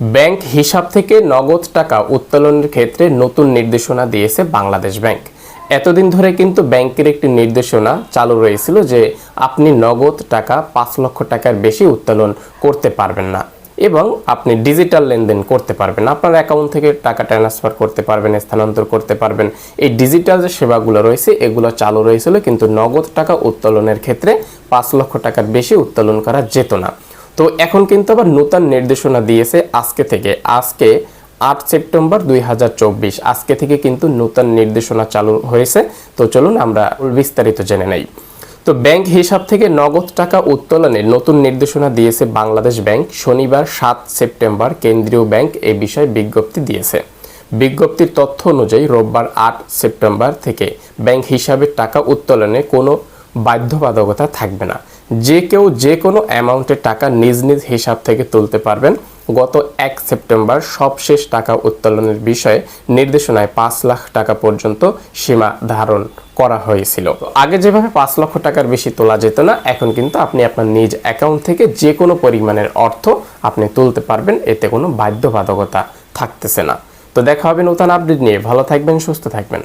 Bank হিসাব থেকে নগদ টাকা উত্তোলনের ক্ষেত্রে নতুন নির্দেশনা দিয়েছে বাংলাদেশ ব্যাংক। এতদিন ধরে কিন্তু ব্যাংকের একটি নির্দেশনা চালু রয়েছিল যে আপনি নগদ টাকা পাঁচ লক্ষ টাকার বেশি উত্তোলন করতে পারবেন না এবং আপনি ডিজিটাল লেনদেন করতে পারবেন আপনার অ্যাকাউন্ট থেকে টাকা ট্রান্সফার করতে পারবেন, স্থানান্তর করতে পারবেন। এই ডিজিটাল যে সেবাগুলো রয়েছে, এগুলো চালু রয়েছিল কিন্তু নগদ টাকা উত্তোলনের ক্ষেত্রে পাঁচ লক্ষ টাকার বেশি উত্তোলন করা যেত না। তো এখন কিন্তু আবার নতুন নির্দেশনা দিয়েছে আজকে থেকে। আজকে আট সেপ্টেম্বর দুই হাজার চব্বিশ। আজকে থেকে কিন্তু নতুন নির্দেশনা চালু হয়েছে। তো চলুন আমরা বিস্তারিত জেনে নেই। তো ব্যাংক হিসাব থেকে নগদ টাকা উত্তোলনের নতুন নির্দেশনা দিয়েছে বাংলাদেশ ব্যাংক। শনিবার সাত সেপ্টেম্বর কেন্দ্রীয় ব্যাংক এ বিষয়ে বিজ্ঞপ্তি দিয়েছে। বিজ্ঞপ্তির তথ্য অনুযায়ী রোববার আট সেপ্টেম্বর থেকে ব্যাংক হিসাবে টাকা উত্তোলনে কোনো বাধ্যবাধকতা থাকবে না। যে কেউ যে কোনো অ্যামাউন্টের টাকা নিজ নিজ হিসাব থেকে তুলতে পারবেন। গত এক সেপ্টেম্বর সবশেষ টাকা উত্তোলনের বিষয়ে নির্দেশনায় পাঁচ লাখ টাকা পর্যন্ত সীমা ধারণ করা হয়েছিল। আগে যেভাবে পাঁচ লক্ষ টাকার বেশি তোলা যেত না, এখন কিন্তু আপনি আপনার নিজ অ্যাকাউন্ট থেকে যে কোনো পরিমাণের অর্থ আপনি তুলতে পারবেন, এতে কোনো বাধ্যবাধকতা থাকতেছে না। তো দেখা হবে নতুন আপডেট নিয়ে। ভালো থাকবেন, সুস্থ থাকবেন।